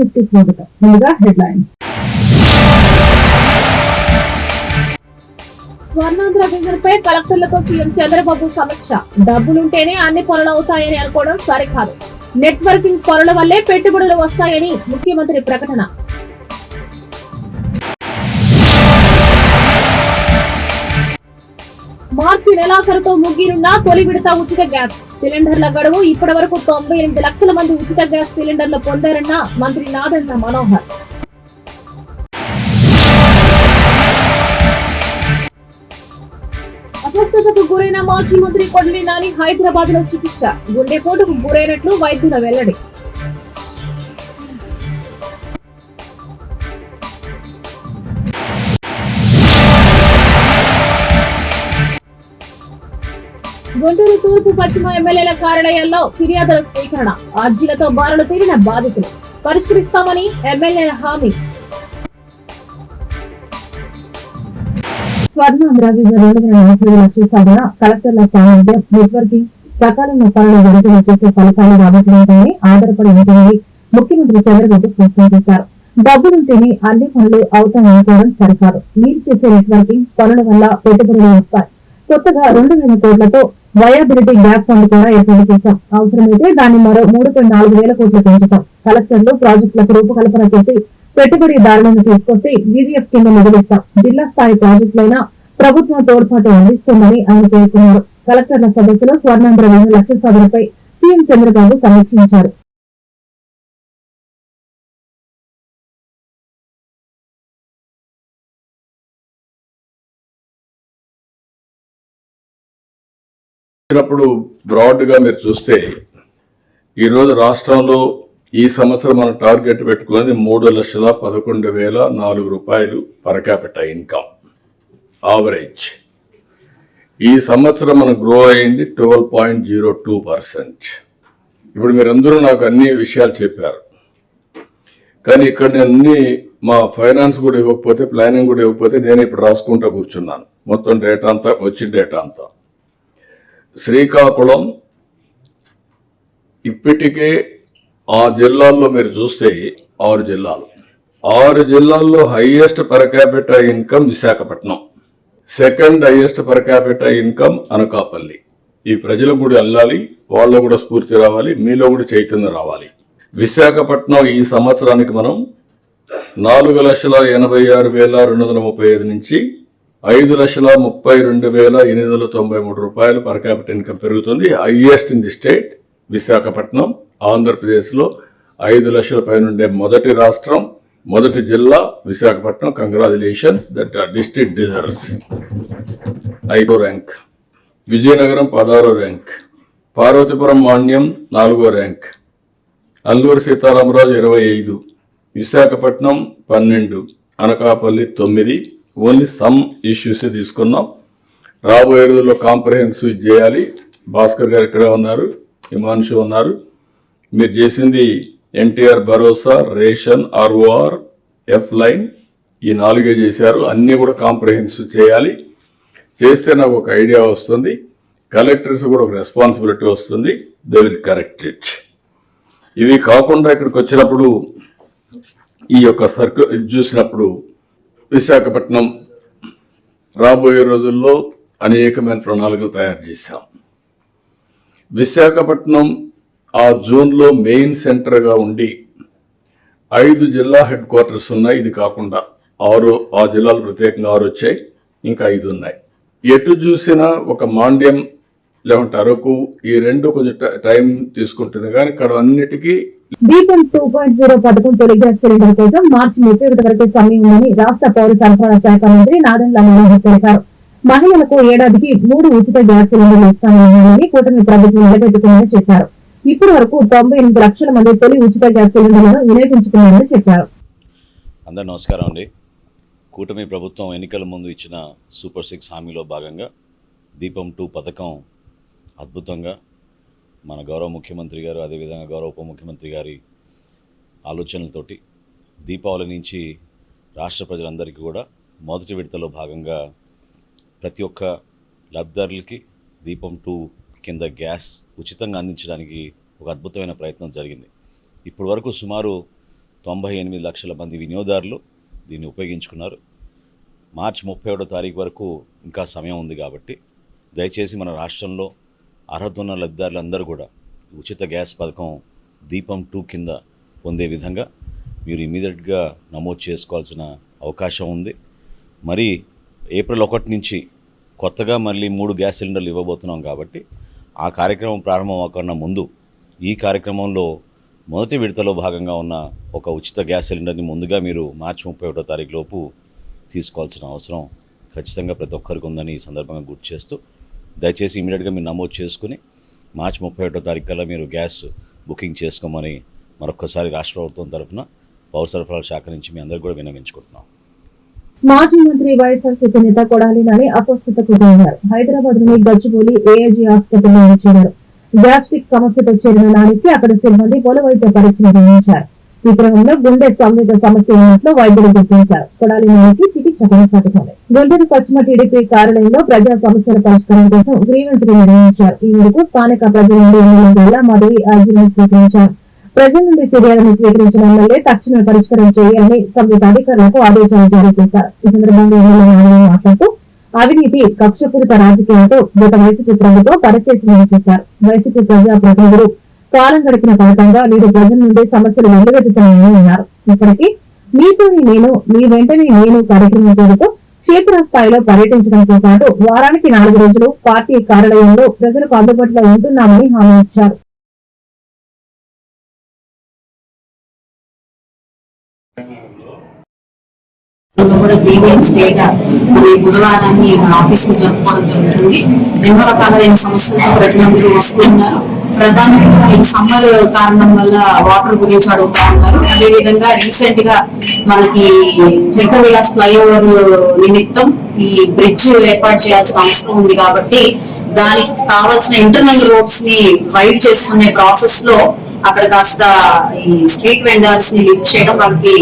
AP స్వాగతం ముందుగా headlines Swarnandhra vision కలెక్టర్లతో సీఎం చంద్రబాబు సమీక్ష. డబ్బులుంటేనే అన్ని పనులు అవుతాయని అనుకోవడం సరికాదు. నెట్వర్కింగ్ పనుల వల్లే పెట్టుబడులు వస్తాయని ముఖ్యమంత్రి ప్రకటన. మార్చి నెలాఖరుతో ముగినున్న తొలి విడత ఉచిత గ్యాస్ సిలిండర్ల గడువు ఇప్పటి వరకు తొంభై ఎనిమిది లక్షల మంది ఉచిత గ్యాస్ సిలిండర్లు పొందారన్న మంత్రి నాదెండ్ల మనోహర్. అస్వస్థతకు గురైన మాజీ మంత్రి కొడలి నాని హైదరాబాద్లో చికిత్స. గుండెపోటుకు గురైనట్లు వైద్యుల వెల్లడి. గుంటూరు తూర్పు పశ్చిమ ఎమ్మెల్యేల కార్యాలయాల్లో ఫిర్యాదుల స్వీకరణ అర్జీలతో బారులు తీరిన బాధితులు. పరిష్కరిస్తామని ఎమ్మెల్యేల హామీ. స్వర్ణాంధ్ర విజయ సాధన కలెక్టర్ల సామర్థ్యం నెట్వర్కింగ్ సకాలంలో పనులు విడుదల చేసే ఫలితాలు ఆధారపడి ఉంటుంది ముఖ్యమంత్రి చంద్రబాబు స్పష్టం చేశారు. డబ్బులుంటేనే అన్ని పనులు అవుతాయనుకోవడం సరికాదు. మీరు చేసే నెట్వర్కింగ్ పనుల వల్ల పెట్టుబడులు వస్తాయి. కొత్తగా రెండు వేల కోట్లతో వయాబిలిటీ గ్యాప్ ఫండ్ కూడా ఏర్పాటు చేశాం. అవసరమైతే దాన్ని మరో మూడు పాయింట్ నాలుగు వేల కోట్లు పెంచుతాం. కలెక్టర్లు ప్రాజెక్టులకు రూపకల్పన చేసి పెట్టుబడిదారులను తీసుకొస్తే బీజీఎఫ్ కింద నిధులిస్తాం జిల్లా స్థాయి ప్రాజెక్టులైనా ప్రభుత్వం తోడ్పాటు అందిస్తుందని ఆయన పేర్కొన్నారు. కలెక్టర్ల సదస్సులో స్వర్ణాంధ్ర రెండు లక్షల సాధనపై సీఎం చంద్రబాబు సమీక్షించారు. వచ్చినప్పుడు బ్రాడ్గా మీరు చూస్తే ఈరోజు రాష్ట్రంలో ఈ సంవత్సరం మనం టార్గెట్ పెట్టుకున్నది మూడు లక్షల పదకొండు వేల నాలుగు రూపాయలు పర్ ఇన్కమ్ ఆవరేజ్ ఈ సంవత్సరం మనం గ్రో అయింది twelve point zero two percent ఇప్పుడు మీరందరూ నాకు అన్ని విషయాలు చెప్పారు. కానీ ఇక్కడ నేను అన్ని మా ఫైనాన్స్ కూడా ఇవ్వకపోతే ప్లానింగ్ కూడా ఇవ్వకపోతే నేను ఇప్పుడు రాసుకుంటా కూర్చున్నాను. మొత్తం డేటా అంతా వచ్చిన డేటా అంతా. శ్రీకాకుళం ఇప్పటికే ఆ జిల్లాల్లో మీరు చూస్తే ఆరు జిల్లాలు. ఆరు జిల్లాల్లో highest per capital income Visakhapatnam. Second highest per capital income Anakapalli. ఈ ప్రజలకు కూడా వెళ్ళాలి వాళ్ళలో కూడా స్ఫూర్తి రావాలి మీలో కూడా చైతన్యం రావాలి. విశాఖపట్నం ఈ సంవత్సరానికి మనం నాలుగు లక్షల ఎనభై ఆరు వేల రెండు వందల ముప్పై ఐదు నుంచి ఐదు లక్షల ముప్పై రెండు వేల ఎనిమిది వందల తొంభై మూడు రూపాయలు పర్ క్యాపిటల్ ఇన్కమ్ పెరుగుతుంది. Highest in the state Visakhapatnam ఆంధ్రప్రదేశ్లో ఐదు లక్షల పైన ఉండే మొదటి రాష్ట్రం మొదటి జిల్లా Visakhapatnam. Congratulations that district deserves ఐదో ర్యాంక్ విజయనగరం పదహారో ర్యాంక్ పార్వతీపురం మాన్యం నాలుగో ర్యాంక్ అల్లూరు సీతారామరాజు ఇరవై ఐదు. విశాఖపట్నం పన్నెండు. అనకాపల్లి తొమ్మిది. ఓన్లీ సమ్ ఇష్యూసే తీసుకున్నాం. రాబోయే రోజుల్లో కాంప్రహెన్సివ్ చేయాలి. భాస్కర్ గారు ఇక్కడే ఉన్నారు హిమాంశు ఉన్నారు. మీరు చేసింది ఎన్టీఆర్ భరోసా రేషన్ ఆర్ఓఆర్ ఎఫ్ లైన్ ఈ నాలుగే చేశారు. అన్నీ కూడా కాంప్రహెన్సివ్ చేయాలి. చేస్తే నాకు ఒక ఐడియా వస్తుంది. కలెక్టర్స్ కూడా ఒక రెస్పాన్సిబిలిటీ వస్తుంది. దే విల్ కరెక్ట్ ఇట్ ఇవి కాకుండా ఇక్కడికి వచ్చినప్పుడు ఈ యొక్క సర్కిల్ ఇది చూసినప్పుడు విశాఖపట్నం రాబోయే రోజుల్లో అనేకమైన ప్రణాళికలు తయారు చేశాం. విశాఖపట్నం ఆ జోన్లో మెయిన్ సెంటర్గా ఉండి ఐదు జిల్లా హెడ్ క్వార్టర్స్ ఉన్నాయి. ఇది కాకుండా ఆరు ఆ జిల్లాలు ప్రత్యేకంగా ఆరు వచ్చాయి. ఇంకా ఐదు ఉన్నాయి. ఎటు చూసినా ఒక మాండ్యం లేకుంటే అరకు ఈ రెండు కొంచెం టైం తీసుకుంటుంది కానీ ఇక్కడ అన్నిటికీ దీపం టూ పాయింట్ జీరో పథకం తొలి గ్యాస్ సిలిండర్ కోసం మార్చి ముప్పై ఒకటి వరకు సమయం ఉందని రాష్ట్ర పౌర సరఫరా శాఖ మంత్రి నాదెండ్ల మనోహర్ తెలిపారు. మహిళలకు ఏడాదికి మూడు ఉచిత గ్యాస్ సిలిండర్లు ఇస్తామని కూటమి ప్రభుత్వం నిలబెట్టుకుందని చెప్పారు. ఇప్పటి వరకు తొంభై ఎనిమిది లక్షల మంది తొలి ఉచిత గ్యాస్ సిలిండర్లను వినియోగించుకున్నారని చెప్పారు. అందరు నమస్కారం అండి. కూటమి ప్రభుత్వం ఎన్నికల ముందు ఇచ్చిన సూపర్ సిక్స్ హామీలో భాగంగా దీపం టూ పథకం అద్భుతంగా మన గౌరవ ముఖ్యమంత్రి గారు అదేవిధంగా గౌరవ ఉప ముఖ్యమంత్రి గారి ఆలోచనలతోటి దీపావళి నుంచి రాష్ట్ర ప్రజలందరికీ కూడా మొదటి విడతలో భాగంగా ప్రతి ఒక్క లబ్ధిదారులకి దీపం టూ కింద గ్యాస్ ఉచితంగా అందించడానికి ఒక అద్భుతమైన ప్రయత్నం జరిగింది. ఇప్పటి వరకు సుమారు తొంభై ఎనిమిది లక్షల మంది వినియోగదారులు దీన్ని ఉపయోగించుకున్నారు. మార్చి ముప్పై ఒకటో తారీఖు వరకు ఇంకా సమయం ఉంది కాబట్టి దయచేసి మన రాష్ట్రంలో అర్హత ఉన్న లబ్ధిదారులందరూ కూడా ఉచిత గ్యాస్ పథకం దీపం టూ కింద పొందే విధంగా మీరు ఇమీడియట్గా నమోదు చేసుకోవాల్సిన అవకాశం ఉంది. మరి ఏప్రిల్ ఒకటి నుంచి కొత్తగా మళ్ళీ మూడు గ్యాస్ సిలిండర్లు ఇవ్వబోతున్నాం కాబట్టి ఆ కార్యక్రమం ప్రారంభం అవ్వకుండా ముందు ఈ కార్యక్రమంలో మొదటి విడతలో భాగంగా ఉన్న ఒక ఉచిత గ్యాస్ సిలిండర్ని ముందుగా మీరు మార్చి ముప్పై ఒకటో తారీఖు లోపు తీసుకోవాల్సిన అవసరం ఖచ్చితంగా ప్రతి ఒక్కరికి ఉందని ఈ సందర్భంగా గుర్తు చేస్తూ దయచేసి ఇమీడియట్గా మీరు నమోదు చేసుకుని మార్చి ముప్పై ఒకటో తారీఖు కల్లా మీరు గ్యాస్ బుకింగ్ చేసుకోమని మరొకసారి రాష్ట్ర ప్రభుత్వం తరఫున పౌర సరఫరాల శాఖ నుంచి మీ అందరికీ కూడా విన్నవించుకుంటున్నాం. మాజీ మంత్రి వైఎస్ఆర్సీపీ నేత కొడాలి నాని అస్వస్థతకు గురయ్యారు. హైదరాబాద్లోని గచ్చిబౌలి ఏఐజీ ఆసుపత్రిలో ఉంచారు గ్యాస్ట్రిక్ సమస్యతో చేరిన నానికి అక్కడ సిబ్బంది పొల వైద్య పరీక్షలు నిర్వహించారు. విగ్రహంలో గుండె సంవేద సమస్య ఉన్నట్లు వైద్యులు గుర్తించారు. కొడాలి నాయకి చికిత్స కొనసాగుతోంది. గుంటూరు పశ్చిమ టీడీపీ కార్యాలయంలో ప్రజా సమస్యల పరిష్కారం కోసం గ్రీవెన్స్ నిర్వహించారు. ఈ మేరకు స్థానిక ప్రజల నుండి ఎమ్మెల్యే మధువి మాధవి అర్జీని స్వీకరించారు. ప్రజల నుండి ఫిర్యాదును స్వీకరించిన ఎమ్మెల్యే తక్షణ పరిష్కారం చేయాలని సంబంధిత అధికారులకు ఆదేశాలు జారీ చేశారు. ఈ సందర్భంగా ఎమ్మెల్యే మాట్లాడుతూ అవినీతి కక్షపూరిత రాజకీయాలతో గత వైసీపీ ప్రభుత్వం పరిచేసిందని చెప్పారు. వైసీపీ ప్రజా ప్రతినిధులు కాలం గడిపిన ఫలితంగా నేడు ప్రజల నుండి సమస్యలు వెల్లువెత్తుతున్నాయని అన్నారు. ఇప్పటికీ మీతో నేను మీ వెంటనే నేను కార్యక్రమం పేరుతో క్షేత్ర స్థాయిలో పర్యటించడంతో పాటు వారానికి నాలుగు రోజులు పార్టీ కార్యాలయంలో ప్రజలకు అందుబాటులో ఉంటున్నామని హామీ ఇచ్చారు. కూడా గ్రీవియన్స్ డేగా ఈ బుధవారాన్ని మన ఆఫీస్లో జరుపుకోవడం జరుగుతుంది. ఎన్నో రకాలైన సమస్యలతో ప్రజలందరూ వస్తున్నారు ప్రధానంగా ఈ సమ్మర్ కారణం వల్ల వాటర్ గురించి అడుగుతా ఉన్నారు. అదే విధంగా రీసెంట్గా మనకి చెక్క విలాస్ ఫ్లైఓవర్ నిమిత్తం ఈ బ్రిడ్జ్ ఏర్పాటు చేయాల్సిన అవసరం ఉంది కాబట్టి దానికి కావాల్సిన ఇంటర్నల్ రోడ్స్ని వైడ్ చేసుకునే ప్రాసెస్లో అక్కడ కాస్త ఈ స్ట్రీట్ వెండర్స్ని లిఫ్ట్ చేయడం వాళ్ళకి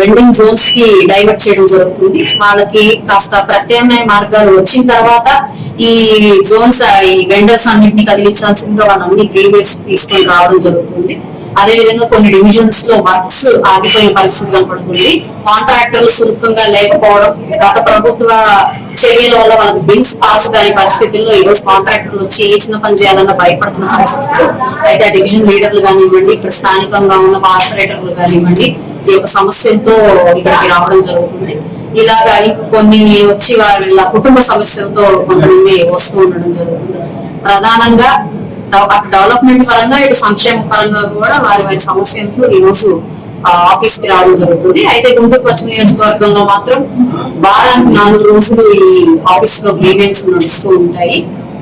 వెండింగ్ జోన్స్కి డైవర్ట్ చేయడం జరుగుతుంది. వాళ్ళకి కాస్త ప్రత్యామ్నాయ మార్గాలు వచ్చిన తర్వాత ఈ జోన్స్ ఈ వెండర్స్ అన్నింటినీ కదిలించాల్సిందిగా వాళ్ళన్ని గ్రీవేస్ తీసుకొని రావడం జరుగుతుంది. అదే విధంగా కొన్ని డివిజన్స్లో వర్క్స్ ఆగిపోయే పరిస్థితి కనపడుతుంది. కాంట్రాక్టర్లు సురుకంగా లేకపోవడం గత ప్రభుత్వ చర్యల వల్ల వాళ్ళకి బిల్స్ పాస్ కాని పరిస్థితుల్లో ఈ రోజు కాంట్రాక్టర్లు వచ్చి ఏ చిన్న పని చేయాలన్న భయపడుతున్న పరిస్థితులు. అయితే ఆ డివిజన్ లీడర్లు కానివ్వండి ఇక్కడ స్థానికంగా ఉన్న కార్పొరేటర్లు కానివ్వండి ఈ యొక్క సమస్యలతో ఇక్కడికి రావడం జరుగుతుంది. ఇలాగా కొన్ని వచ్చి వాళ్ళ కుటుంబ సమస్యలతో కొంతమంది వస్తూ ఉండడం జరుగుతుంది. ప్రధానంగా అటు డెవలప్మెంట్ పరంగా ఇటు సంక్షేమ పరంగా కూడా వారి వారి సమస్యలకు ఈ రోజు ఆఫీస్కి రావడం జరుగుతుంది. అయితే గుంటూరు పశ్చిమ నియోజకవర్గంలో మాత్రం వారానికి నాలుగు రోజులు ఈ ఆఫీస్లో గ్రీవెన్స్ నడుస్తూ ఉంటాయి.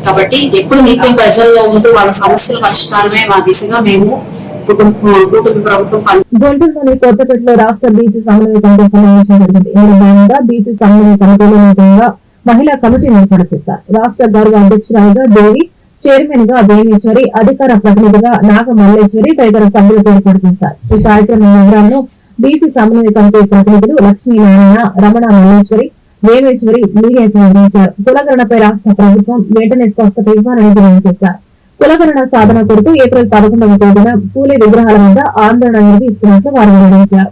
కాబట్టి ఎప్పుడు నిత్యం ప్రజల్లో ఉంటూ వాళ్ళ సమస్యల పరిష్కారమే మా దిశగా మేము ప్రభుత్వం పని గుంటూరులోని కొత్తపేటలో రాష్ట్ర బీసీ సమన్వయ కమిటీ సమావేశం జరిగింది. ఇందులో భాగంగా బీసీ సమన్వయ కమిటీలో భాగంగా మహిళా కమిటీని ఏర్పాటు చేశారు రాష్ట్ర గౌరవ అధ్యక్షురాలుగా దేవి చైర్మన్గా దేవేశ్వరి అధికార ప్రతినిధిగా నాగ మల్లేశ్వరి తదితర సభ్యులు ఏర్పాటు ఈ కార్యక్రమం వివరాలను బీసీ సమన్వయ కమిటీ ప్రతినిధులు లక్ష్మీనారాయణ రమణ మల్లేశ్వరి దేవేశ్వరి మీడియాకు అందించారు కులగణపై రాష్ట్ర ప్రభుత్వం వెంటనే స్పష్టత ఇవ్వాలని డిమాండ్ చేశారు కులగణన సాధన కొరకు ఏప్రిల్ పదకొండవ తేదీన పూలే విగ్రహాల మీద ఆందోళన నిర్వహిస్తున్నట్లు వారు వెల్లడించారు.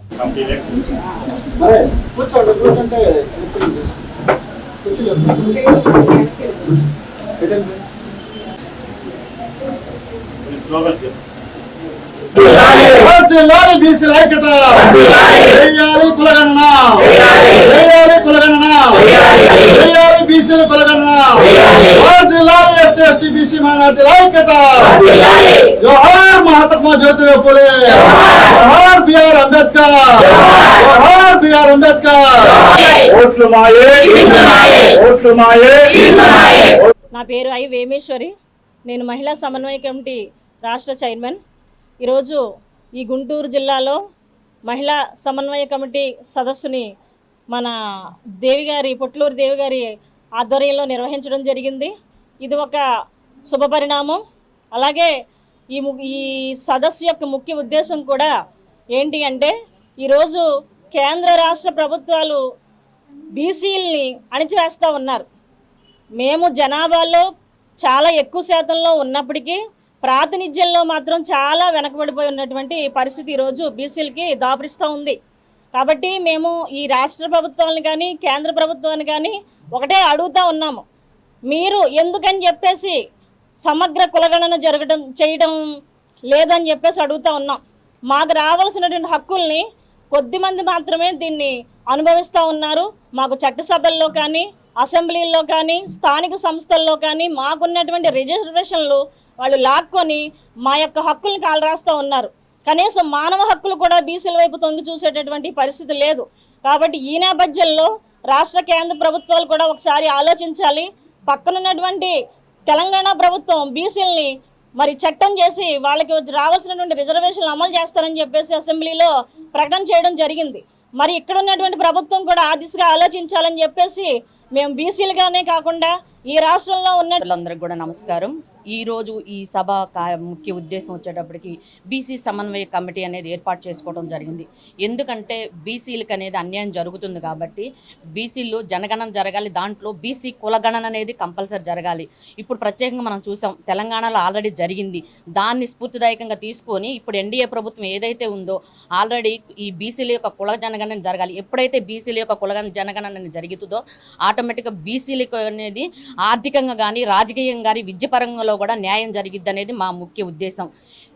వర్ధిల్లాలి బీసీల ఐక్యత. వేయాలి కులగణన. వేయాలి కులగణన. వేయాలి బీసీల కులగణన. వర్ధిల్లాలి ఎస్సీ ఎస్టీ బీసీ మైనార్టీల ఐక్యత. జోహార్ మహాత్మా జ్యోతిరావు పూలే. జోహార్ బిఆర్ అంబేద్కర్. జోహార్ బిఆర్ అంబేద్కర్. ఓట్లు మాయే. ఓట్లు మాయే. నా పేరు ఐ వేమేశ్వరి. నేను మహిళా సమన్వయ కమిటీ రాష్ట్ర చైర్మన్. ఈరోజు ఈ గుంటూరు జిల్లాలో మహిళా సమన్వయ కమిటీ సదస్సుని మన దేవి గారి పొట్లూరు దేవి గారి ఆధ్వర్యంలో నిర్వహించడం జరిగింది. ఇది ఒక శుభ పరిణామం. అలాగే ఈ ము- ఈ సదస్సు యొక్క ముఖ్య ఉద్దేశం కూడా ఏంటి అంటే ఈరోజు కేంద్ర రాష్ట్ర ప్రభుత్వాలు బీసీల్ని అణిచివేస్తూ ఉన్నారు. మేము జనాభాలో చాలా ఎక్కువ శాతంలో ఉన్నప్పటికీ ప్రాతినిధ్యంలో మాత్రం చాలా వెనకబడిపోయి ఉన్నటువంటి పరిస్థితి ఈరోజు బీసీలకి దాపరిస్తూ ఉంది. కాబట్టి మేము ఈ రాష్ట్ర ప్రభుత్వాన్ని కానీ కేంద్ర ప్రభుత్వాన్ని కానీ ఒకటే అడుగుతా ఉన్నాము. మీరు ఎందుకని చెప్పేసి సమగ్ర కులగణన జరగడం చేయడం లేదని చెప్పేసి అడుగుతా ఉన్నాం. మాకు రావాల్సినటువంటి హక్కుల్ని కొద్దిమంది మాత్రమే దీన్ని అనుభవిస్తూ ఉన్నారు. మాకు చట్టసభల్లో కానీ అసెంబ్లీల్లో కానీ స్థానిక సంస్థల్లో కానీ మాకున్నటువంటి రిజర్వేషన్లు వాళ్ళు లాక్కొని మా యొక్క హక్కుల్ని కాలరాస్తూ ఉన్నారు. కనీసం మానవ హక్కులు కూడా బీసీల వైపు తొంగి చూసేటటువంటి పరిస్థితి లేదు. కాబట్టి ఈ నేపథ్యంలో రాష్ట్ర కేంద్ర ప్రభుత్వాలు కూడా ఒకసారి ఆలోచించాలి. పక్కనున్నటువంటి తెలంగాణ ప్రభుత్వం బీసీలని మరి చట్టం చేసి వాళ్ళకి రావాల్సినటువంటి రిజర్వేషన్లు అమలు చేస్తారని చెప్పేసి అసెంబ్లీలో ప్రకటన చేయడం జరిగింది. మరి ఇక్కడ ఉన్నటువంటి ప్రభుత్వం కూడా ఆ దిశగా ఆలోచించాలని చెప్పేసి మేము బీసీలుగానే కాకుండా ఈ రాష్ట్రంలో ఉన్న అందరికి కూడా నమస్కారం. ఈ రోజు ఈ సభ ముఖ్య ఉద్దేశం వచ్చేటప్పటికి బీసీ సమన్వయ కమిటీ అనేది ఏర్పాటు చేసుకోవడం జరిగింది. ఎందుకంటే బీసీలకు అనేది అన్యాయం జరుగుతుంది కాబట్టి బీసీలు జనగణన జరగాలి దాంట్లో బీసీ కులగణన అనేది కంపల్సరీ జరగాలి. ఇప్పుడు ప్రత్యేకంగా మనం చూసాం తెలంగాణలో ఆల్రెడీ జరిగింది. దాన్ని స్ఫూర్తిదాయకంగా తీసుకొని ఇప్పుడు ఎన్డీఏ ప్రభుత్వం ఏదైతే ఉందో ఆల్రెడీ ఈ బీసీల యొక్క కుల జనగణన జరగాలి. ఎప్పుడైతే బీసీల యొక్క కుల జనగణన జరుగుతుందో ఆటోమేటిక్గా బీసీలకు అనేది ఆర్థికంగా కానీ రాజకీయంగా కానీ విద్యపరంగా కూడా న్యాయం జరిగిద్ది అనేది మా ముఖ్య ఉద్దేశం.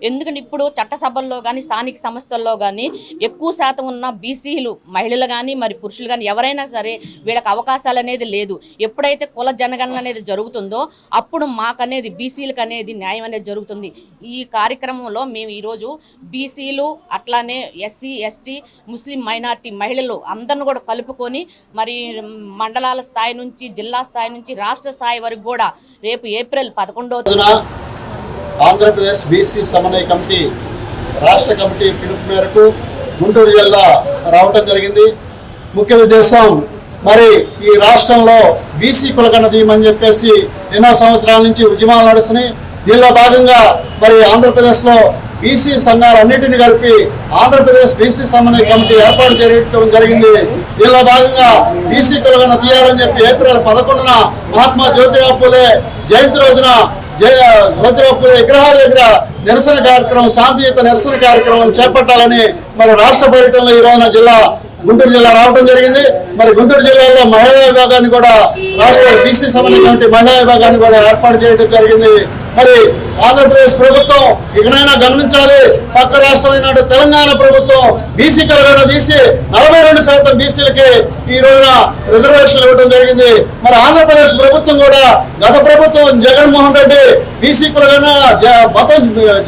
ఎందుకంటే ఇప్పుడు చట్టసభల్లో కానీ స్థానిక సంస్థల్లో కానీ ఎక్కువ శాతం ఉన్న బీసీలు మహిళలు కానీ మరి పురుషులు కానీ ఎవరైనా సరే వీళ్ళకి అవకాశాలు అనేది లేదు. ఎప్పుడైతే కుల జనగణన అనేది జరుగుతుందో అప్పుడు మాకనేది బీసీలకు అనేది న్యాయం అనేది జరుగుతుంది. ఈ కార్యక్రమంలో మేము ఈరోజు బీసీలు అట్లానే ఎస్సీ ఎస్టీ ముస్లిం మైనార్టీ మహిళలు అందరిని కూడా కలుపుకొని మరి మండలాల స్థాయి నుంచి జిల్లా స్థాయి నుంచి రాష్ట్ర స్థాయి వరకు కూడా రేపు ఏప్రిల్ పదకొండో రోజున ఆంధ్రప్రదేశ్ బీసీ సమన్వయ కమిటీ రాష్ట్ర కమిటీ పిలుపు మేరకు గుంటూరు జిల్లా రావటం జరిగింది. ముఖ్య ఉద్దేశం మరి ఈ రాష్ట్రంలో బీసీ కులగణ దీయమని చెప్పేసి ఎన్నో సంవత్సరాల నుంచి ఉద్యమాలు నడుస్తున్నాయి. దీనిలో భాగంగా మరి ఆంధ్రప్రదేశ్లో బీసీ సంఘాలన్నింటినీ కలిపి ఆంధ్రప్రదేశ్ బీసీ సమన్వయ కమిటీ ఏర్పాటు చేయడం జరిగింది. దీనిలో భాగంగా బీసీ కులగణ తీయాలని చెప్పి ఏప్రిల్ పదకొండున మహాత్మా జ్యోతిరావు పూలే జయంతి రోజున జయ విగ్రహాల దగ్గర నిరసన కార్యక్రమం శాంతియుత నిరసన కార్యక్రమం చేపట్టాలని మరి రాష్ట్ర పర్యటనలో ఈ రోజున జిల్లా గుంటూరు జిల్లా రావడం జరిగింది. మరి గుంటూరు జిల్లాలో మహిళా విభాగాన్ని కూడా రాష్ట్ర బీసీ సంబంధించిన మహిళా విభాగాన్ని కూడా ఏర్పాటు చేయడం జరిగింది. మరి ఆంధ్రప్రదేశ్ ప్రభుత్వం ఇకనైనా గమనించాలి. పక్క రాష్ట్రమైన తెలంగాణ ప్రభుత్వం బీసీ కలగడం తీసి నలభై రెండు శాతం బీసీలకి ఈ రోజున రిజర్వేషన్లు ఇవ్వడం జరిగింది. మరి ఆంధ్రప్రదేశ్ ప్రభుత్వం కూడా గత ప్రభుత్వం జగన్మోహన్ రెడ్డి బీసీ కులగన జ-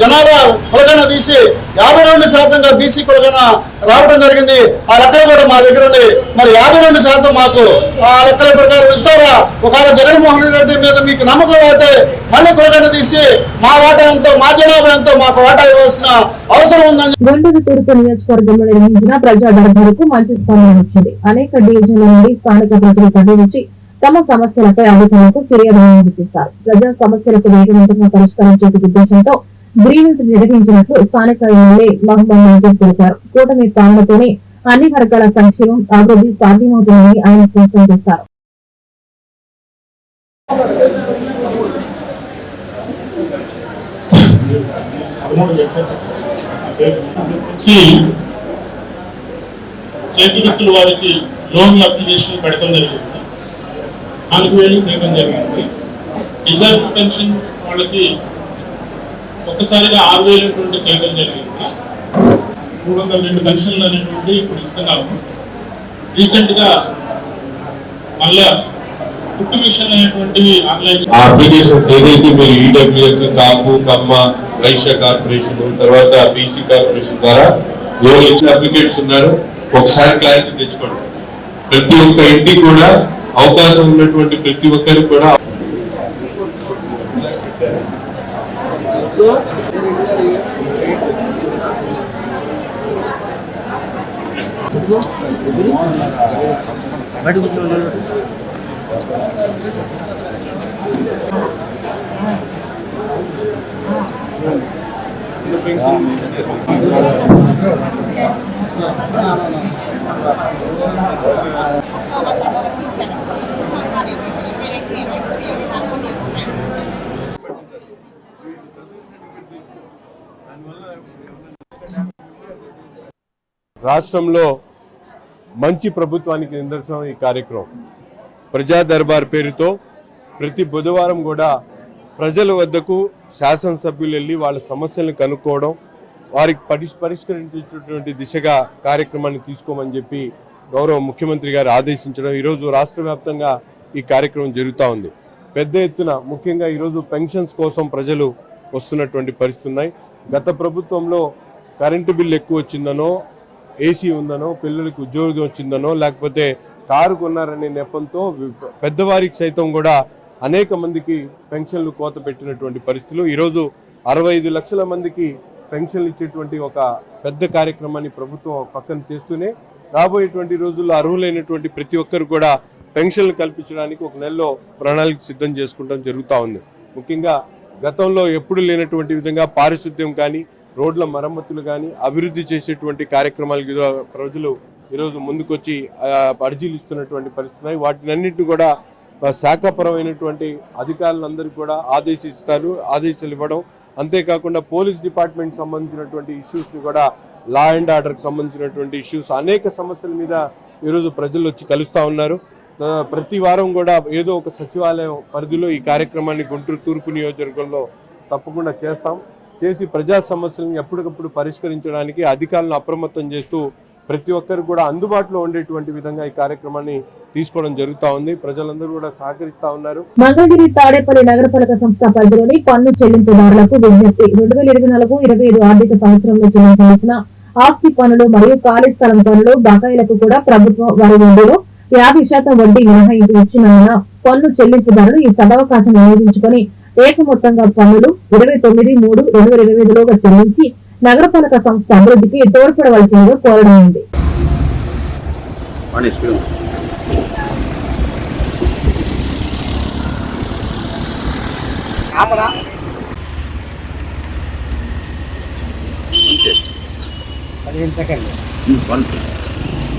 జనాల కులగన తీసి యాభై రెండు శాతంగా బీసీ కులగన రావడం జరిగింది. ఆ లెక్కలు కూడా మా దగ్గర ఉంది మరి యాభై రెండు శాతం మాకు ఆ లెక్కల ప్రకారం ఇస్తారా? ఒకవేళ జగన్మోహన్ రెడ్డి మీద మీకు నమ్మకం అయితే మళ్ళీ కులగన తీసి మా వాటా ఎంతో మా జనాభా ఎంతో మాకు ఓటా ఇవ్వాల్సిన అవసరం ఉందని గుంటూరు తూర్పు నియోజకవర్గంలో నిర్వహించిన ప్రజా దర్బారుకు మంచి స్థానం వచ్చింది. అనేక డివిజన్ల నుండి స్థానిక ప్రజలు తరలించి తమ సమస్యలపై అధికారులకు ఫిర్యాదు నమోదు చేశారు. ప్రజా సమస్యలకు వేగవంతంగా పరిష్కారం చేసే ఉద్దేశంతో గ్రీవెన్స్ నిర్వహించినట్లు స్థానిక ఎమ్మెల్యే మహమ్మద్ మంజూర్ తెలిపారు. కూటమి పాలనతోనే అన్ని వర్గాల సంక్షేమం అభివృద్ధి సాధ్యమవుతుందని ఆయన స్పష్టం చేశారు. చేతి వృత్తుల వారికి లోన్ల అప్లికేషన్ పెడతాం జరిగింది. నాలుగు వేలు చేయడం జరిగింది. డిజైన్ పెన్షన్ వాళ్ళకి ఒక్కసారిగా ఆరు వేలు చేయడం జరిగింది. మూడు వందల రెండు పెన్షన్లు అనేటువంటి ఇప్పుడు ఇస్తున్నాము. రీసెంట్గా మళ్ళా ఫుడ్ మిషన్ అనేటువంటి ఆన్లైన్ ఆ అప్లికేషన్స్ కార్పొరేషన్ తర్వాత బీసీ కార్పొరేషన్ ద్వారా ఎవరు ఇచ్చిన ఉన్నారు ఒకసారి క్లారిటీ తెచ్చుకోండి. ప్రతి ఒక్క ఇంటికి కూడా అవకాశం ఉన్నటువంటి ప్రతి ఒక్కరికి కూడా బయట కూర్చోండి రాష్ట్రంలో మంచి ప్రభుత్వానికి నిదర్శనం ఈ కార్యక్రమం. ప్రజా దర్బార్ పేరుతో ప్రతి బుధవారం కూడా ప్రజల వద్దకు శాసనసభ్యులు వెళ్ళి వాళ్ళ సమస్యలను కనుక్కోవడం వారికి పరి పరిష్కరించేటటువంటి దిశగా కార్యక్రమాన్ని తీసుకోమని చెప్పి గౌరవ ముఖ్యమంత్రి గారు ఆదేశించడం. ఈరోజు రాష్ట్ర వ్యాప్తంగా ఈ కార్యక్రమం జరుగుతూ ఉంది. పెద్ద ఎత్తున ముఖ్యంగా ఈరోజు పెన్షన్స్ కోసం ప్రజలు వస్తున్నటువంటి పరిస్థితి ఉన్నాయి. గత ప్రభుత్వంలో కరెంటు బిల్లు ఎక్కువ వచ్చిందనో ఏసీ ఉందనో పిల్లలకు ఉద్యోగం వచ్చిందనో లేకపోతే కారు కొన్నారనే నెపంతో వి- పెద్దవారికి సైతం కూడా అనేక మందికి పెన్షన్లు కోత పెట్టినటువంటి పరిస్థితులు. ఈరోజు అరవై ఐదు లక్షల మందికి పెన్షన్లు ఇచ్చేటువంటి ఒక పెద్ద కార్యక్రమాన్ని ప్రభుత్వం పక్కన చేస్తూనే రాబోయేటువంటి రోజుల్లో అర్హులైనటువంటి ప్రతి ఒక్కరు కూడా పెన్షన్లు కల్పించడానికి ఒక నెలలో ప్రణాళిక సిద్ధం చేసుకోవడం జరుగుతూ ఉంది. ముఖ్యంగా గతంలో ఎప్పుడు లేనటువంటి విధంగా పారిశుద్ధ్యం కానీ రోడ్ల మరమ్మతులు కానీ అభివృద్ధి చేసేటువంటి కార్యక్రమాలు ప్రజలు ఈరోజు ముందుకొచ్చి పరిశీలిస్తున్నటువంటి అర్జీలు ఇస్తున్నటువంటి పరిస్థితి వాటినన్నింటినీ కూడా శాఖపరమైనటువంటి అధికారులందరికీ కూడా ఆదేశిస్తారు ఆదేశాలు ఇవ్వడం. అంతేకాకుండా పోలీస్ డిపార్ట్మెంట్ సంబంధించినటువంటి ఇష్యూస్ని కూడా లా అండ్ ఆర్డర్కి సంబంధించినటువంటి ఇష్యూస్ అనేక సమస్యల మీద ఈరోజు ప్రజలు వచ్చి కలుస్తూ ఉన్నారు. ప్రతి వారం కూడా ఏదో ఒక సచివాలయం పరిధిలో ఈ కార్యక్రమాన్ని గుంటూరు తూర్పు నియోజకవర్గంలో తప్పకుండా చేస్తాం. చేసి ప్రజా సమస్యలను ఎప్పటికప్పుడు పరిష్కరించడానికి అధికారులను అప్రమత్తం చేస్తూ ప్రతి ఒక్కరు కూడా అందుబాటులో ఉండేటువంటి విధంగా ఈ కార్యక్రమాన్ని తీసుకోవడం జరుగుతా ఉంది. ప్రజలందరూ కూడా సహకరిస్తా ఉన్నారు. మంగళగిరి తాడేపల్లి నగరపాలక సంస్థ పరిధిలోని పన్ను చెల్లింపుదారులకు విజ్ఞప్తి. రెండు వేల ఇరవై నాలుగు ఇరవై ఐదు ఆర్థిక సంవత్సరంలో చెల్లించాల్సిన ఆస్తి పనులు మరియు ఖాళీ స్థలం పనులు బకాయిలకు కూడా ప్రభుత్వం వారి వడ్డీలో యాభై శాతం వడ్డీ మినహాయింపు ఇచ్చినందున పన్ను చెల్లింపుదారులు ఈ సదవకాశం వినియోగించుకొని ఏకమొత్తంగా పన్నులు ఇరవై తొమ్మిది మూడు రెండు వేల ఇరవై ఐదులోగా చెల్లించి నగరపాలక సంస్థ అభివృద్ధికి తోడ్పడవలసిందిగా కోరడమైంది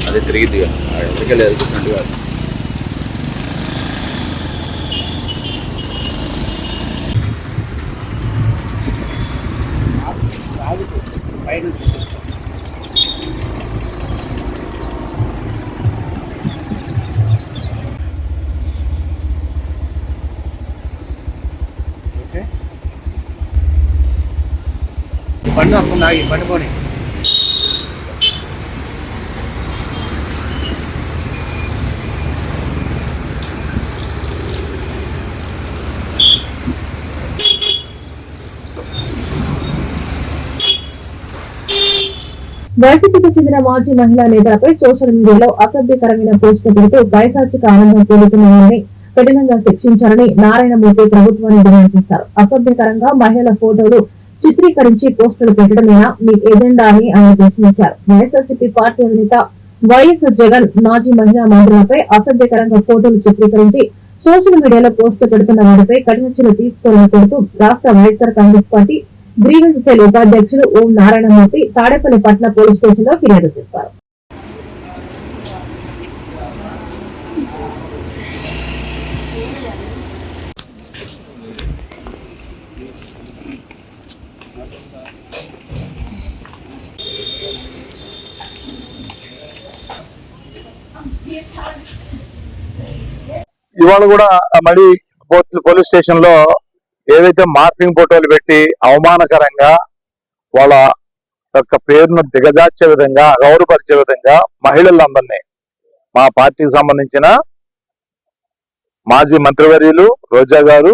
అదే తిరిగి ఎవరికి బండి వస్తుంది ఆగి బండి వైసీపీకి చెందిన మాజీ మహిళా నేతలపై సోషల్ మీడియాలో అసభ్యకరమైన పోస్టులు పెడుతూ వైశాచిక ఆనందం పొందుతున్నారని కఠినంగా శిక్షించాలని నారాయణమూర్తి ప్రభుత్వాన్ని డిమాండ్ చేశారు. అసభ్యకరంగా మహిళల ఫోటోలు చిత్రీకరించి పోస్టులు పెట్టడమేనా మీ ఎజెండా అని ఆయన ప్రశ్నించారు. వైఎస్ఆర్సీపీ పార్టీ అధినేత వైఎస్ జగన్ మాజీ మహిళా మంత్రులపై అసభ్యకరంగా ఫోటోలు చిత్రీకరించి సోషల్ మీడియాలో పోస్టులు పెడుతున్న వారిపై కఠిన చర్యలు తీసుకోవాలని కోరుతూ రాష్ట్ర YSR Congress party grievance cell ఉపాధ్యక్షులు ఓం నారాయణమూర్తి తాడేపల్లి పట్ల పోలీస్ స్టేషన్లో ఫిర్యాదు చేశారు. ఇవాళ కూడా మళ్ళీ పోలీస్ స్టేషన్లో ఏవైతే మార్ఫింగ్ ఫోటోలు పెట్టి అవమానకరంగా వాళ్ళ యొక్క పేరును దిగజార్చే విధంగా గౌరవపరిచే విధంగా మహిళలందరినీ మా పార్టీకి సంబంధించిన మాజీ మంత్రివర్యులు రోజా గారు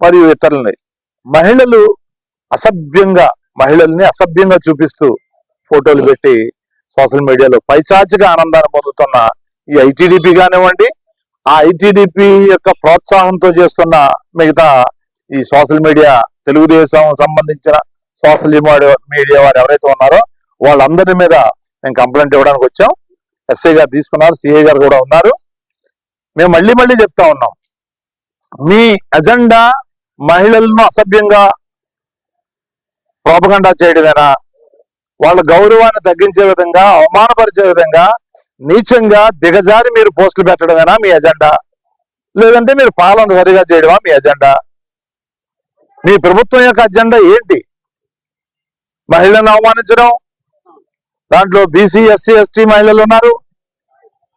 మరియు ఇతరులని మహిళలు అసభ్యంగా మహిళల్ని అసభ్యంగా చూపిస్తూ ఫోటోలు పెట్టి సోషల్ మీడియాలో పైచాచిగా ఆనందాన్ని పొందుతున్న ఈ ఐటీడీపీ కానివ్వండి ఆ ఐటీడీపీ యొక్క ప్రోత్సాహంతో చేస్తున్న మిగతా ఈ సోషల్ మీడియా తెలుగుదేశం సంబంధించిన సోషల్ మీడియా వారు ఎవరైతే ఉన్నారో వాళ్ళందరి మీద మేము కంప్లైంట్ ఇవ్వడానికి వచ్చాం. ఎస్ఐ గారు తీసుకున్నారు సిఐ గారు కూడా ఉన్నారు. మేము మళ్ళీ మళ్ళీ చెప్తా ఉన్నాం. మీ అజెండా మహిళలను అసభ్యంగా ప్రోపగండా చేయడమేనా? వాళ్ళ గౌరవాన్ని తగ్గించే విధంగా అవమానపరిచే విధంగా నీచంగా దిగజారి మీరు పోస్టులు పెట్టడమేనా మీ ఎజెండా లేదంటే మీరు పాలన సరిగా చేయడమా మీ ఎజెండా మీ ప్రభుత్వం యొక్క అజెండా ఏంటి? మహిళలను అవమానించడం? దాంట్లో బీసీ ఎస్సీ ఎస్టీ మహిళలు ఉన్నారు.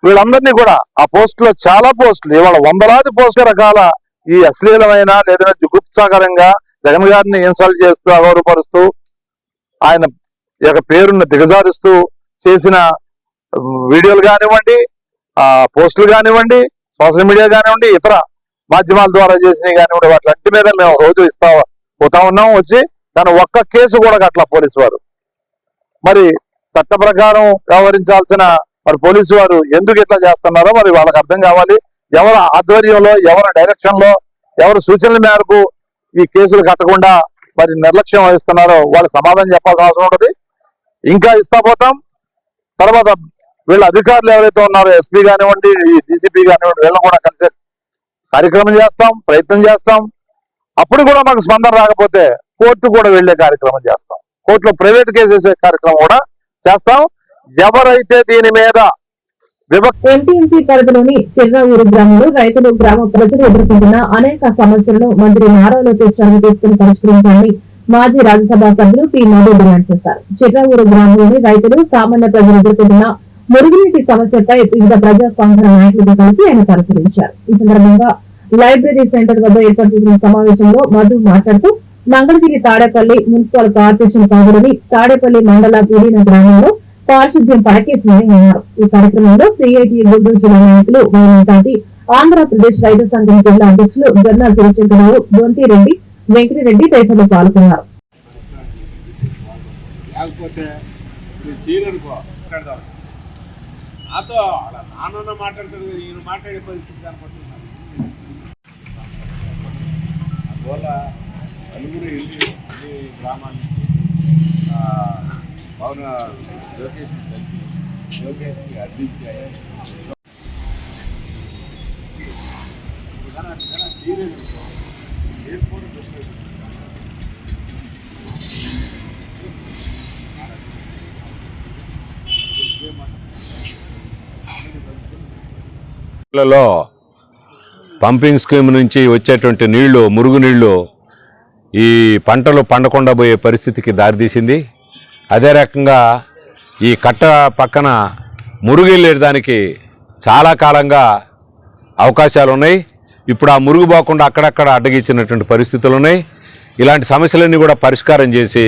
వీళ్ళందరినీ కూడా ఆ పోస్టులో చాలా పోస్టులు ఇవాళ వందలాది పోస్టుల రకాల ఈ అశ్లీలమైన లేదా జుగుప్సాకరంగా జగన్ గారిని ఇన్సల్ట్ చేస్తూ అగౌరవపరుస్తూ ఆయన యొక్క పేరును దిగజారుస్తూ చేసిన వీడియోలు కానివ్వండి ఆ పోస్టులు కానివ్వండి సోషల్ మీడియా కానివ్వండి ఇతర మాధ్యమాల ద్వారా చేసినవి కానివ్వండి వాటి మీద మేము రోజు ఇస్తా పోతా ఉన్నాం వచ్చి కానీ ఒక్క కేసు కూడా కట్ల పోలీసు వారు. మరి చట్ట ప్రకారం వ్యవహరించాల్సిన మరి పోలీసు వారు ఎందుకు ఇట్లా చేస్తున్నారో మరి వాళ్ళకి అర్థం కావాలి. ఎవరి ఆధ్వర్యంలో ఎవరి డైరెక్షన్లో ఎవరి సూచనల మేరకు ఈ కేసులు కట్టకుండా మరి నిర్లక్ష్యం వహిస్తున్నారో వాళ్ళకి సమాధానం చెప్పాల్సిన అవసరం ఉంటుంది. ఇంకా ఇస్తా పోతాం. తర్వాత వీళ్ళ అధికారులు ఎవరైతే ఉన్నారో ఎస్పీ కానివ్వండి డీసీపీ కానివ్వండి వీళ్ళని కూడా కలిసే కార్యక్రమం చేస్తాం ప్రయత్నం చేస్తాం. అప్పుడు కూడా మాకు స్పందన రాకపోతే కోర్టు కూడా వెళ్ళే కార్యక్రమం చేస్తాం. కోర్టులో ప్రైవేట్ కేసు కార్యక్రమం కూడా చేస్తాం. ఎవరైతే దీని మీద వివక్ష ఎంటీఎంసీ పరిధిలోని చిర్రావూరు గ్రామంలో రైతులు గ్రామ ప్రజలు ఎదుర్కొంటున్న అనేక సమస్యలను మంత్రి నారా లోకేష్ చొరవ తీసుకుని పరిష్కరించాలని మాజీ రాజ్యసభ సభ్యులు పి మధు డిమాండ్ చేశారు. చిర్రావూరు గ్రామంలోని రైతులు సామాన్య ప్రజలు ఎదుర్కొంటున్న మురుగునీటి సమస్యపై వివిధ ప్రజా సంఘాల నాయకులతో కలిసి ఆయన పరిశీలించారు. ఈ సందర్భంగా లైబ్రరీ సెంటర్ వద్ద ఏర్పాటు చేసిన సమావేశంలో మధు మాట్లాడుతూ మంగళగిరి తాడేపల్లి మున్సిపల్ కార్పొరేషన్ కావులని తాడేపల్లి మండల విలీన గ్రామంలో పారిశుద్ధ్యం పడకేసిందని అన్నారు ఈ కార్యక్రమంలో సిఐటి గుంటూరు జిల్లా నాయకులు వైనంతాజీ ఆంధ్రప్రదేశ్ రైతు సంఘం జిల్లా అధ్యక్షులు జొన్న శివశంకరరావు దొంతిరెడ్డి వెంకటరెడ్డి తదితరులు పాల్గొన్నారు. నాతో అలా నాన్న మాట్లాడతాడు నేను మాట్లాడే పరిస్థితి కనపడుతున్నాను అందువల్ల నలుగురు వెళ్ళి వెళ్ళి గ్రామానికి ఆ, భవన లొకేషన్ కలిసి లోకేష్కి అర్థించాయి చేయలేదనుకో ఎయిర్పోర్ట్ చెప్పలేదు లలో పంపింగ్ స్కీమ్ నుంచి వచ్చేటువంటి నీళ్ళు మురుగునీళ్ళు ఈ పంటలు పండకుండా పోయే పరిస్థితికి దారితీసింది. అదే రకంగా ఈ కట్ట పక్కన మురుగులేదానికి చాలా కాలంగా అవకాశాలు ఉన్నాయి. ఇప్పుడు ఆ మురుగు పోకుండా అక్కడక్కడ అడ్డగించినటువంటి పరిస్థితులు ఉన్నాయి. ఇలాంటి సమస్యలన్నీ కూడా పరిష్కారం చేసి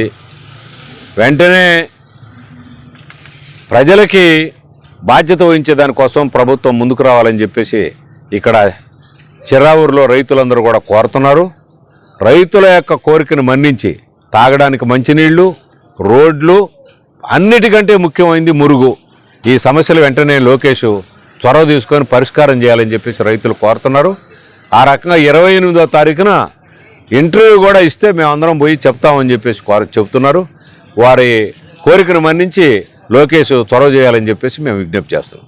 వెంటనే ప్రజలకి బాధ్యత వహించే దానికోసం ప్రభుత్వం ముందుకు రావాలని చెప్పేసి ఇక్కడ చిరావూరులో రైతులందరూ కూడా కోరుతున్నారు. రైతుల యొక్క కోరికను మన్నించి తాగడానికి మంచినీళ్ళు రోడ్లు అన్నిటికంటే ముఖ్యమైనది మురుగు. ఈ సమస్యలు వెంటనే లోకేష్ చొరవ తీసుకొని పరిష్కారం చేయాలని చెప్పేసి రైతులు కోరుతున్నారు. ఆ రకంగా ఇరవై ఎనిమిదో తారీఖున ఇంటర్వ్యూ కూడా ఇస్తే మేమందరం పోయి చెప్తామని చెప్పేసి కోర చెప్తున్నారు వారి కోరికను మన్నించి లోకేష్ చొరవ చేయాలని చెప్పేసి మేము విజ్ఞప్తి చేస్తున్నాం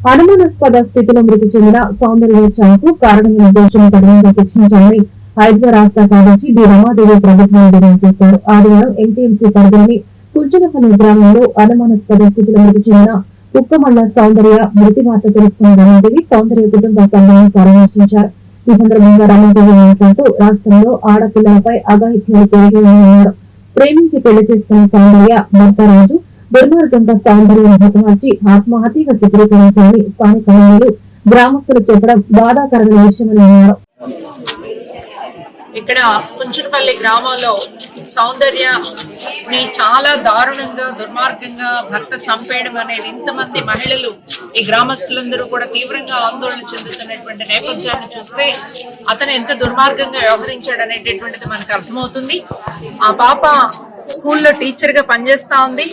అనుమానాస్పద స్థితిలో మృతి చెందిన సౌందర్యచాకు కారణమైన దోషులను కఠినంగా శిక్షించాలని హైదరాబాద్ రాష్ట్ర కార్యదర్శి డి రమాదేవి ప్రభుత్వం డిమాండ్ చేశారు. ఆదివారం ఎంటీఎంసీ పరిధిలోని కుంచనపల్లి గ్రామంలో అనుమానాస్పద స్థితిలో మృతి చెందిన కుక్కమల్ల సౌందర్య మృతి వార్త తెలుసుకున్న రమాదేవి సౌందర్య కుటుంబ సభ్యులను పరామర్శించారు. ఈ సందర్భంగా రమాదేవి మాట్లాడుతూ రాష్ట్రంలో ఆడపిల్లలపై అగాహిత్యాలు పెరిగి ఉన్నాయన్నారు ప్రేమించి పెళ్ళి చేసుకున్న సౌందర్య భర్త రాజు దుర్మార్గంతో సౌందర్యం హతమార్చి ఆత్మహత్యగా చిత్రీకరించాలని స్థానిక మహిళలు గ్రామస్తులు చెప్పడం బాధాకరమైన విషయమని అన్నారు ఇక్కడ కుంచునపల్లి గ్రామంలో సౌందర్యని చాలా దారుణంగా దుర్మార్గంగా భర్త చంపేయడం అనేది ఇంతమంది మహిళలు ఈ గ్రామస్తులందరూ కూడా తీవ్రంగా ఆందోళన చెందుతున్నటువంటి నేపథ్యాన్ని చూస్తే అతను ఎంత దుర్మార్గంగా వ్యవహరించాడు అనేటటువంటిది మనకు అర్థమవుతుంది. ఆ పాప స్కూల్లో టీచర్గా ఉంది.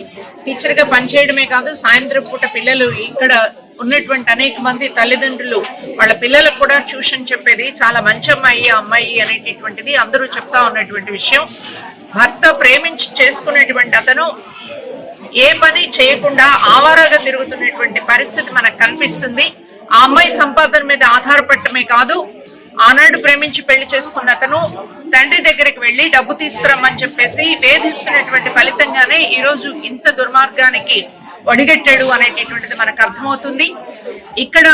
టీచర్గా పనిచేయడమే కాదు సాయంత్రం పూట పిల్లలు ఇక్కడ ఉన్నటువంటి అనేక మంది తల్లిదండ్రులు వాళ్ళ పిల్లలకు కూడా ట్యూషన్ చెప్పేది చాలా మంచి అమ్మాయి ఆ అమ్మాయి అనేటటువంటిది అందరూ చెప్తా ఉన్నటువంటి విషయం. భర్త ప్రేమించి చేసుకునేటువంటి అతను ఏ పని చేయకుండా ఆవారాగా తిరుగుతున్నటువంటి పరిస్థితి మనకు కనిపిస్తుంది. ఆ అమ్మాయి సంపాదన మీద ఆధారపడటమే కాదు ఆనాడు ప్రేమించి పెళ్ళి చేసుకున్న అతను తండ్రి దగ్గరికి వెళ్ళి డబ్బు తీసుకురమ్మని చెప్పేసి వేధిస్తున్నటువంటి ఫలితంగానే ఈ రోజు ఇంత దుర్మార్గానికి ఒడిగట్టాడు అనేటటువంటిది మనకు అర్థమవుతుంది. ఇక్కడ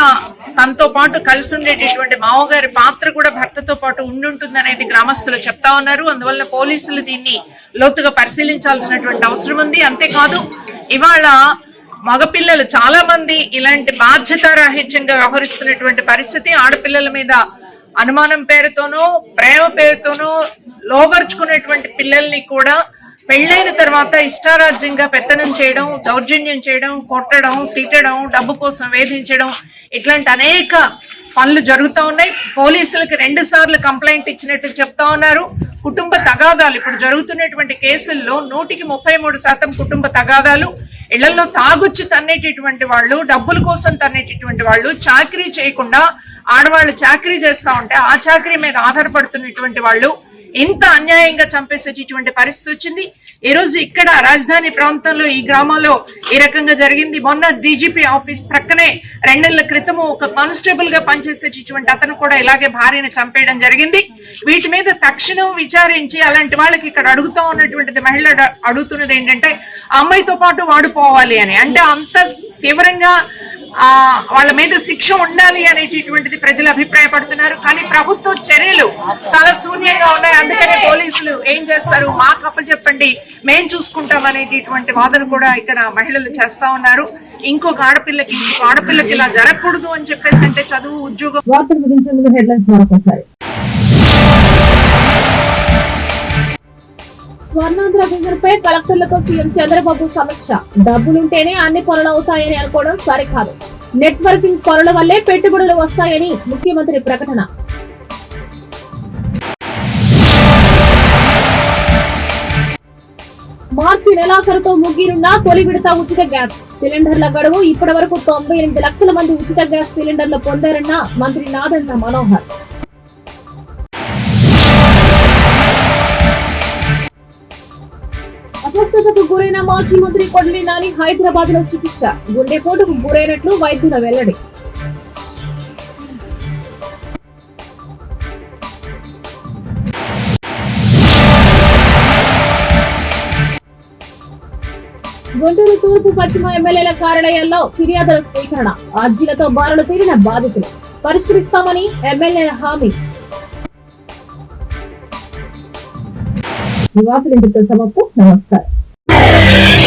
తనతో పాటు కలిసి ఉండేటటువంటి మావగారి పాత్ర కూడా భర్తతో పాటు ఉండుంటుంది అనేది గ్రామస్తులు చెప్తా ఉన్నారు. అందువల్ల పోలీసులు దీన్ని లోతుగా పరిశీలించాల్సినటువంటి అవసరం ఉంది. అంతేకాదు ఇవాళ మగపిల్లలు చాలా మంది ఇలాంటి బాధ్యతారాహిత్యంగా వ్యవహరిస్తున్నటువంటి పరిస్థితి ఆడపిల్లల మీద అనుమానం పేరుతోనూ ప్రేమ పేరుతోనూ లోపరుచుకునేటువంటి పిల్లల్ని కూడా పెళ్ళైన తర్వాత ఇష్టారాజ్యంగా పెత్తనం చేయడం దౌర్జన్యం చేయడం కొట్టడం తిట్టడం డబ్బు కోసం వేధించడం ఇట్లాంటి అనేక పనులు జరుగుతూ ఉన్నాయి. పోలీసులకు రెండు సార్లు కంప్లైంట్ ఇచ్చినట్టు చెప్తా ఉన్నారు. కుటుంబ తగాదాలు ఇప్పుడు జరుగుతున్నటువంటి కేసుల్లో నూటికి ముప్పై మూడు శాతం కుటుంబ తగాదాలు. ఇళ్ళలో తాగుచ్చి తన్నేటటువంటి వాళ్ళు డబ్బుల కోసం తన్నేటటువంటి వాళ్ళు చాకరీ చేయకుండా ఆడవాళ్ళు చాకరీ చేస్తా ఉంటే ఆ చాకరీ మీద ఆధారపడుతున్నటువంటి వాళ్ళు ఇంత అన్యాయంగా చంపేసేటటువంటి పరిస్థితి వచ్చింది. ఈ రోజు ఇక్కడ రాజధాని ప్రాంతంలో ఈ గ్రామంలో ఈ రకంగా జరిగింది. మొన్న డీజీపీ ఆఫీస్ ప్రక్కనే రెండేళ్ళ క్రితము ఒక కానిస్టేబుల్గా పనిచేసేటటువంటి అతను కూడా ఇలాగే భార్యను చంపేయడం జరిగింది. వీటి మీద తక్షణం విచారించి అలాంటి వాళ్ళకి ఇక్కడ అడుగుతా ఉన్నటువంటిది మహిళ అడుగుతున్నది ఏంటంటే అమ్మాయితో పాటు వాడుకోవాలి అని. అంటే అంత తీవ్రంగా వాళ్ళ మీద శిక్ష ఉండాలి అనేటటువంటిది ప్రజలు అభిప్రాయపడుతున్నారు. కానీ ప్రభుత్వ చర్యలు చాలా శూన్యంగా ఉన్నాయి. అందుకనే పోలీసులు ఏం చేస్తారు? మాకు అప్పచెప్పండి. మేం చూసుకుంటాం అనేటటువంటి వాదన కూడా ఇక్కడ మహిళలు చేస్తా ఉన్నారు. ఇంకొక ఆడపిల్లకి ఇంకొక ఆడపిల్లకి ఇలా జరగకూడదు అని చెప్పేసి అంటే చదువు ఉద్యోగం స్వర్ణాంధ్ర భూములపై కలెక్టర్లతో సీఎం చంద్రబాబు సమీక్ష. డబ్బులుంటేనే అన్ని పనులు అవుతాయని అనుకోవడం సరికాదు. నెట్వర్కింగ్ పనుల వల్లే పెట్టుబడులు వస్తాయని ముఖ్యమంత్రి ప్రకటన. మార్చి నెలాఖరుతో ముగినున్న తొలి విడత ఉచిత గ్యాస్ సిలిండర్ల గడువు ఇప్పటి వరకు తొంభై ఎనిమిది లక్షల మంది ఉచిత గ్యాస్ సిలిండర్లు పొందారన్న మంత్రి నాదన్న మనోహర్. అస్వస్థతకు గురైన మాజీ మంత్రి కొడలి నాని హైదరాబాద్లో చికిత్స. గుండెపోటుకు గురైనట్లు వైద్యుల వెల్లడి. గుంటూరు తూర్పు పశ్చిమ ఎమ్మెల్యేల కార్యాలయాల్లో ఫిర్యాదుల స్వీకరణ అర్జీలతో బారులు తీరిన బాధితులు. పరిష్కరిస్తామని ఎమ్మెల్యేల హామీ. నివాసులు ఇంటితో ఇంతటితో సమాప్తం. నమస్కారం. Yeah.